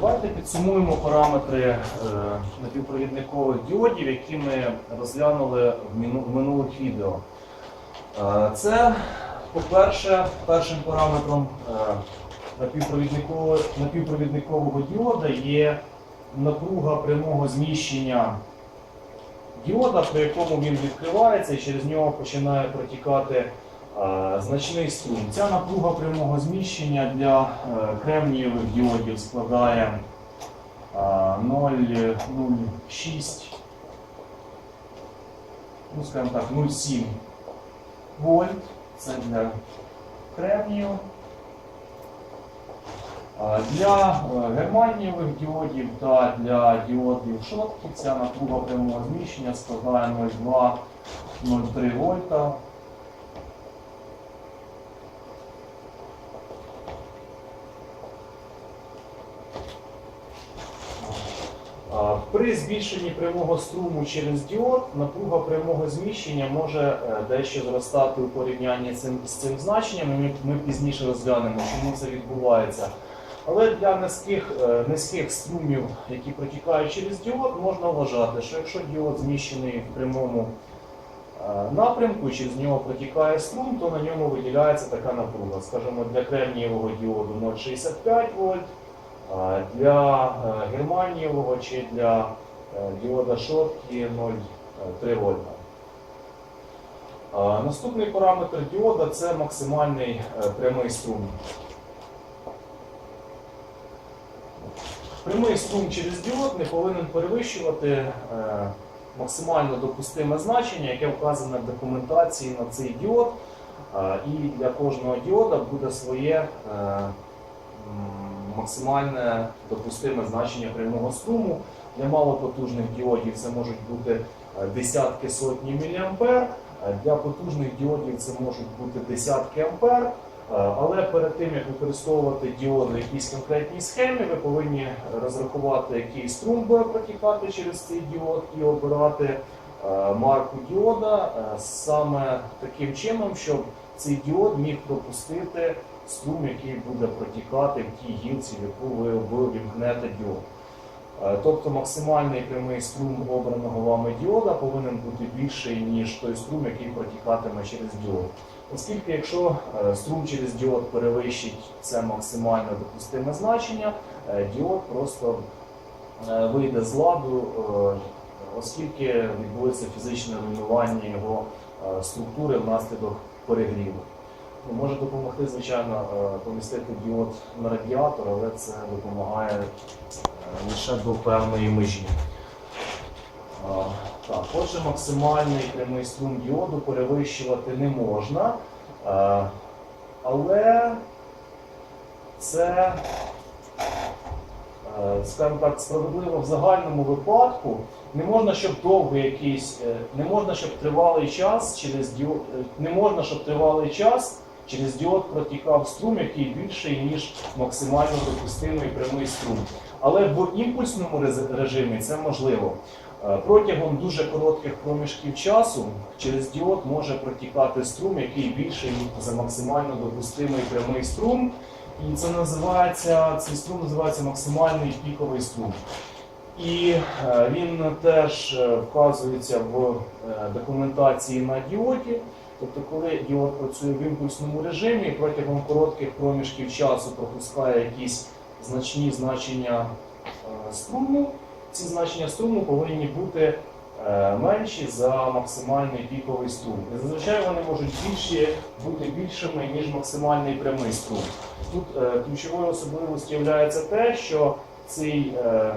Давайте підсумуємо параметри е, напівпровідникових діодів, які ми розглянули в минулих відео. Е, Це, по-перше, першим параметром е, напівпровідникового, напівпровідникового діода є напруга прямого зміщення діода, при якому він відкривається і через нього починає протікати значний струм. Ця напруга прямого зміщення для е, кремнієвих діодів складає е, 0,06, ну скажімо так, 0,7 вольт. Це для кремнію. Для е, германієвих діодів та для діодів шотки ця напруга прямого зміщення складає 0,2-0,3 вольта. При збільшенні прямого струму через діод напруга прямого зміщення може е, дещо зростати у порівнянні з цим, значенням. Ми, ми пізніше розглянемо, чому це відбувається. Але для низьких, е, низьких струмів, які протікають через діод, можна вважати, що якщо діод зміщений в прямому е, напрямку через нього протікає струм, то на ньому виділяється така напруга. Скажімо, для кремнієвого діоду 0,65 вольт, для е, германієвого чи для е, діода шотки 0,3 вольта. Наступний параметр діода це максимальний е, прямий струм. Прямий струм через діод не повинен перевищувати е, максимально допустиме значення, яке вказане в документації на цей діод. Е, і для кожного діода буде своє е, максимальне допустиме значення прямого струму. Для малопотужних діодів це можуть бути е, десятки сотні міліампер. е, Для потужних діодів це можуть бути десятки ампер. Е, Але перед тим як використовувати діоди в якійсь конкретній схемі, ви повинні розрахувати, який струм буде протікати через цей діод і обирати марку діода е, саме таким чином, щоб цей діод міг пропустити струм, який буде протікати в тій гілці, в яку ви вимкнете діод. Е, Тобто максимальний прямий струм обраного вами діода повинен бути більший, ніж той струм, який протікатиме через діод. Оскільки якщо е, струм через діод перевищить це максимально допустиме значення, е, діод просто е, вийде з ладу, е, оскільки відбудеться фізичне руйнування його е, структури внаслідок перегріву. Ну, Може допомогти, звичайно, е, помістити діод на радіатор, але це допомагає е, лише до певної межі. Так, отже, максимальний прямий струм діоду перевищувати не можна, але це, скажімо так, справедливо в загальному випадку. Не можна, щоб довго якийсь, е, не можна, щоб тривалий час через діод, е, не можна, щоб тривалий час через діод протікав струм, який більший, ніж максимально допустимий прямий струм. Але в імпульсному режимі це можливо. Е, Протягом дуже коротких проміжків часу через діод може протікати струм, який більший за максимально допустимий прямий струм. І це називається, цей струм називається максимальний піковий струм. І е, він теж е, вказується в е, документації на діоді. Тобто, коли діод працює в імпульсному режимі, протягом коротких проміжків часу пропускає якісь значні значення струму, ці значення струму повинні бути менші за максимальний піковий струм. І зазвичай вони можуть більші, бути більшими, ніж максимальний прямий струм. Тут е, ключовою особливістю є те, що цей е, е,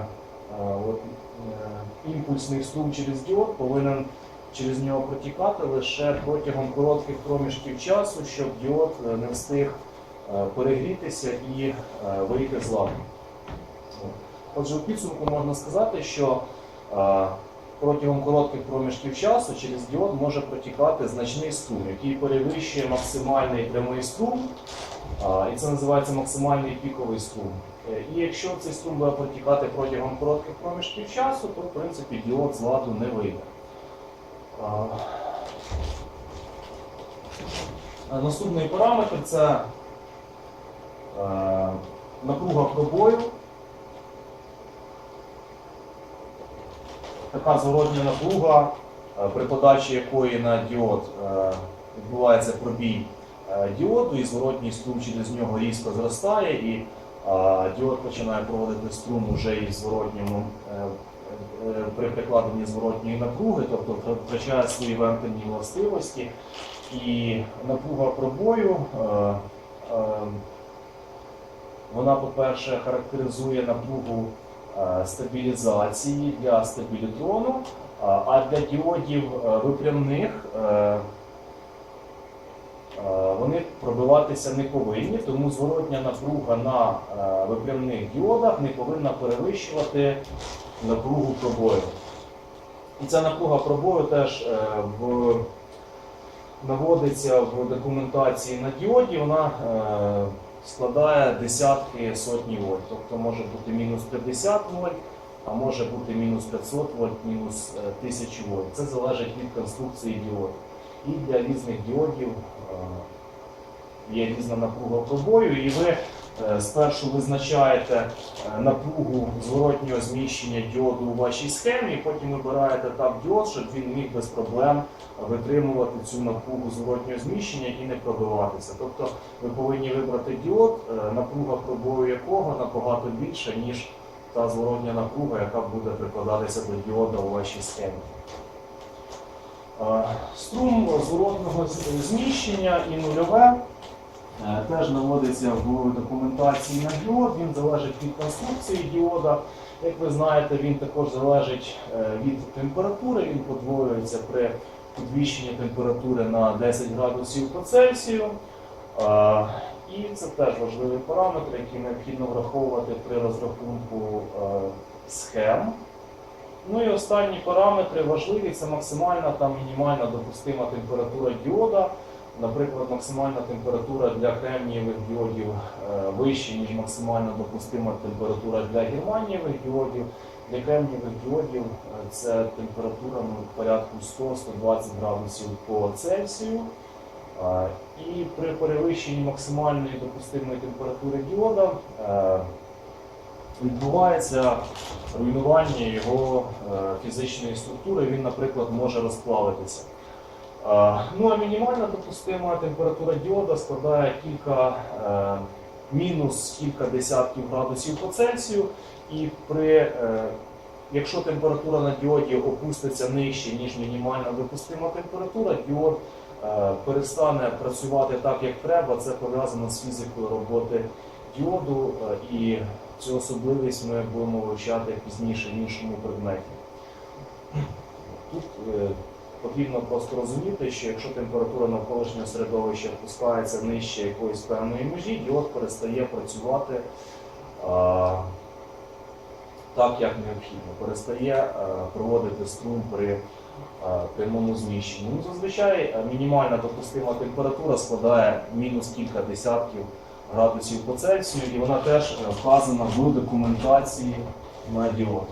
от, е, імпульсний струм через діод повинен через нього протікати лише протягом коротких проміжків часу, щоб діод е, не встиг е, перегрітися і е, вийти з ладу. Отже, у підсумку можна сказати, що е, протягом коротких проміжків часу через діод може протікати значний струм, який перевищує максимальний прямий струм, і це називається максимальний піковий струм. Е, І якщо цей струм буде протікати протягом коротких проміжків часу, то в принципі діод з ладу не вийде. Наступний параметр це е, напруга пробою. Така зворотня напруга, е, при подачі якої на діод е, відбувається пробій е, діоду, і зворотній струм через нього різко зростає, і діод починає проводити струм уже із зворотньому при прикладенні зворотньої напруги, тобто втрачає свої вемпельні властивості. І напруга пробою. вона, по-перше, характеризує напругу стабілізації для стабілітрону, а- а для діодів е, випрямних е, е, вони пробиватися не повинні, тому зворотня напруга на е, випрямних діодах не повинна перевищувати напругу пробою. І ця напруга пробою теж е, в, наводиться в документації на діоді, вона е, складає десятки сотні вольт. Тобто може бути мінус 50 вольт, а може бути мінус 500 вольт, мінус е, 1000 вольт. Це залежить від конструкції діоду. І для різних діодів е, є різна напруга пробою, і ви е, спершу визначаєте е, напругу зворотнього зміщення діоду у вашій схемі, і потім вибираєте так діод, щоб він міг без проблем витримувати цю напругу зворотнього зміщення і не пробиватися. Тобто ви повинні вибрати діод, е, напруга пробою якого набагато більша, ніж та зворотня напруга, яка буде прикладатися до діода у вашій схемі. Е, Струм зворотного зміщення і нульове е, теж наводиться в документації на діод. Він залежить від конструкції діода. Як ви знаєте, він також залежить е, від температури, він подвоюється при підвищенні температури на 10 градусів по Цельсію. Е, І це теж важливий параметр, який необхідно враховувати при розрахунку е, схем. Ну і останні параметри важливі це максимальна та мінімальна допустима температура діода. Наприклад, максимальна температура для кремнієвих діодів е, вища, ніж максимальна допустима температура для германієвих діодів. Для кремнієвих діодів е, це температура ну, порядку 100-120 градусів по Цельсію. Е, І при перевищенні максимальної допустимої температури діода відбувається руйнування його фізичної структури, він, наприклад, може розплавитися. Ну а мінімальна допустима температура діода складає кілька е, мінус кілька десятків градусів по Цельсію, і при е, Якщо температура на діоді опуститься нижче, ніж мінімальна допустима температура, діод е, перестане працювати так, як треба. Це пов'язано з фізикою роботи діоду, і цю особливість ми будемо вивчати пізніше в іншому предметі. Тут потрібно просто розуміти, що якщо температура навколишнього середовища опускається нижче якоїсь певної межі, діод перестає працювати. е, так, як необхідно, перестає е, проводити струм при е, прямому зміщенні. Ну, зазвичай мінімальна допустима температура складає мінус кілька десятків градусів по Цельсію, і вона теж вказана в документації на діод.